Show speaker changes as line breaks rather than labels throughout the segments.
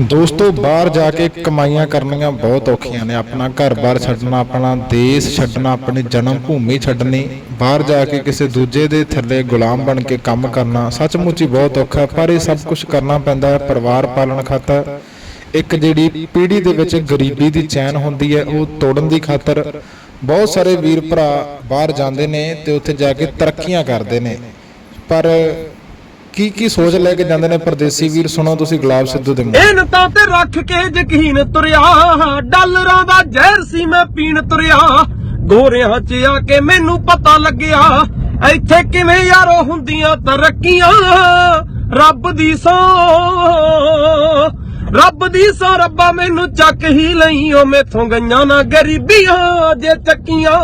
ਦੋਸਤੋ, ਬਾਹਰ ਜਾ ਕੇ ਕਮਾਈਆਂ ਕਰਨੀਆਂ ਬਹੁਤ ਔਖੀਆਂ ਨੇ। ਆਪਣਾ ਘਰ-ਬਾਰ ਛੱਡਣਾ, ਆਪਣਾ ਦੇਸ਼ ਛੱਡਣਾ, ਆਪਣੀ ਜਨਮ ਭੂਮੀ ਛੱਡਣੀ, ਬਾਹਰ ਜਾ ਕੇ ਕਿਸੇ ਦੂਜੇ ਦੇ ਥੱਲੇ ਗੁਲਾਮ ਬਣ ਕੇ ਕੰਮ ਕਰਨਾ, ਸੱਚਮੁੱਚ ਹੀ ਬਹੁਤ ਔਖਾ ਪਰ ਇਹ ਸਭ ਕੁਝ ਕਰਨਾ ਪੈਂਦਾ ਹੈ, ਪਰਿਵਾਰ ਪਾਲਣ ਖਾਤਰ। ਇੱਕ ਜਿਹੜੀ ਪੀੜ੍ਹੀ ਦੇ ਵਿੱਚ ਗਰੀਬੀ ਦੀ ਚੈਨ ਹੁੰਦੀ ਹੈ, ਉਹ ਤੋੜਨ ਦੀ ਖਾਤਰ ਬਹੁਤ ਸਾਰੇ ਵੀਰ ਭਰਾ ਬਾਹਰ ਜਾਂਦੇ ਨੇ ਤੇ ਉੱਥੇ ਜਾ ਕੇ ਤਰੱਕੀਆਂ ਕਰਦੇ ਨੇ। ਪਰ ਕੀ ਕੀ ਸੋਚ ਲੈ ਕੇ ਜਾਂਦੇ ਨੇ ਪਰਦੇਸੀ ਵੀਰ? ਸੁਣੋ ਤੁਸੀਂ ਗੁਲਾਬ ਸਿੱਧੂ ਦੇ ਮੂੰਹ।
ਇਹਨਾਂ ਤੇ ਰੱਖ ਕੇ ਯਕੀਨ ਤੁਰਿਆ, ਡਾਲਰਾਂ ਦਾ ਜ਼ਹਿਰ ਸੀ ਮੈਂ ਪੀਣ ਤੁਰਿਆ। ਗੋਰਿਆਂ 'ਚ ਆ ਕੇ ਮੈਨੂੰ ਪਤਾ ਲੱਗਿਆ, ਇੱਥੇ ਕਿਵੇਂ ਯਾਰੋ ਹੁੰਦੀਆਂ ਤਰੱਕੀਆਂ? ਰੱਬ ਦੀ ਸੋ ਰੱਬ ਦੀ ਸੋ ਰੱਬਾ ਮੈਨੂੰ ਚੱਕ ਹੀ ਲਈ ਓ ਮੇਥੋਂ ਗਈਆਂ ਨਾ ਗਰੀਬੀਆਂ ਜੇ ਚੱਕੀਆਂ।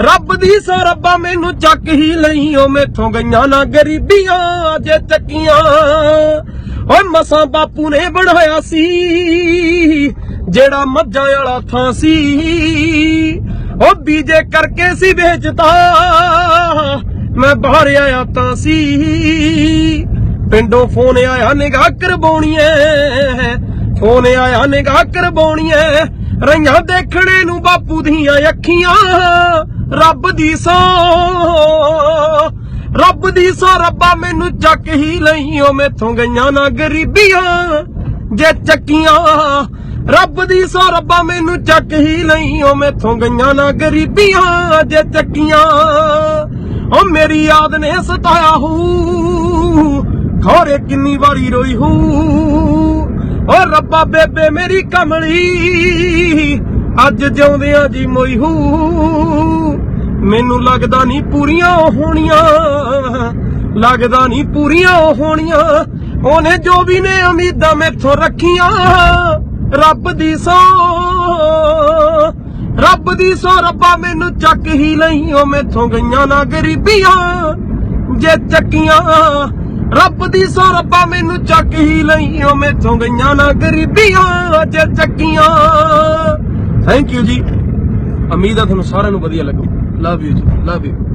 ਰੱਬ ਦੀ ਸੋ ਰੱਬਾ ਮੈਨੂੰ ਚੱਕ ਹੀ ਲਈ ਓ ਮੈਥੋਂ ਗਈਆਂ ਨਾ ਗਰੀਬੀਆਂ, ਜੇ ਚੱਕੀਆਂ। ਓਏ ਮਸਾਂ ਬਾਪੂ ਨੇ ਬਣਾਇਆ ਸੀ, ਜਿਹੜਾ ਮੱਝਾਂ ਵਾਲਾ ਥਾਂ ਸੀ। ਉਹ ਬੀਜੇ ਕਰਕੇ ਸੀ, ਵੇਚਤਾ। ਮੈਂ ਬਾਹਰ ਆਇਆ ਤਾਂ ਸੀ। ਪਿੰਡੋਂ ਫੋਨ ਆਇਆ, ਨਿਗਾਹ ਕਰਵਾਉਣੀਏ। ਫੋਨ ਆਇਆ, ਨਿਗਾਹ ਕਰਵਾਉਣੀਏ। ਰਈਆਂ ਦੇਖਣੇ ਨੂੰ ਬਾਪੂ ਦੀਆਂ ਅੱਖੀਆਂ। ਰੱਬ ਦੀ ਸੋ। ਰੱਬ ਦੀ ਸੋ, ਰੱਬਾ ਮੈਨੂੰ ਚੱਕ ਹੀ ਲਈ ਓ ਮੈਥੋਂ ਗਈਆਂ ਨਾ ਗਰੀਬੀਆਂ ਜੇ ਚੱਕੀਆਂ। ਰੱਬ ਦੀ ਸੋ, ਰੱਬਾ ਮੈਨੂੰ ਚੱਕ ਹੀ ਲਈ ਓ ਮੈਥੋਂ ਗਈਆਂ ਨਾ ਗਰੀਬੀਆਂ ਜੇ ਚੱਕੀਆਂ। ਓ ਮੇਰੀ ਯਾਦ ਨੇ ਸਤਾਇਆ ਹੂ, ਖੋਰੇ ਕਿੰਨੀ ਵਾਰੀ ਰੋਈ ਹੂ। ਓ ਰੱਬਾ ਬੇਬੇ ਮੇਰੀ ਕਮਲੀ, ਅੱਜ ਜਿਉਂਦਿਆਂ ਜੀ ਮੋਈ ਹੂ। ਮੈਨੂੰ ਲੱਗਦਾ ਨਹੀਂ ਪੂਰੀਆਂ ਹੋਣੀਆਂ। ਲੱਗਦਾ ਨਹੀਂ ਪੂਰੀਆਂ ਹੋਣੀਆਂ। ਉਹਨੇ ਜੋ ਵੀ ਨੇ ਉਮੀਦਾਂ ਮੈਥੋਂ ਰੱਖੀਆਂ। ਰੱਬ ਦੀ ਸੋ, ਰੱਬ ਦੀ ਸੋ ਰੱਬਾ ਮੈਨੂੰ ਚੱਕ ਹੀ ਲਈ, ਉਹ ਮੈਥੋਂ ਗਈਆਂ ਨਾ ਗਰੀਬੀਆਂ ਜੇ ਚੱਕੀਆਂ। ਰੱਬ ਦੀ ਸੋ ਰੱਬਾ ਮੈਨੂੰ ਚੱਕ ਹੀ ਲਈ, ਉਹ ਮੈਥੋਂ ਗਈਆਂ ਨਾ ਗਰੀਬੀਆਂ ਜੇ ਚੱਕੀਆਂ। ਥੈਂਕ ਯੂ ਜੀ। ਉਮੀਦ ਆ ਤੁਹਾਨੂੰ ਸਾਰਿਆਂ ਨੂੰ ਵਧੀਆ ਲੱਗੂ। ਲਵ ਯੂ ਜੀ ਲਵ ਯੂ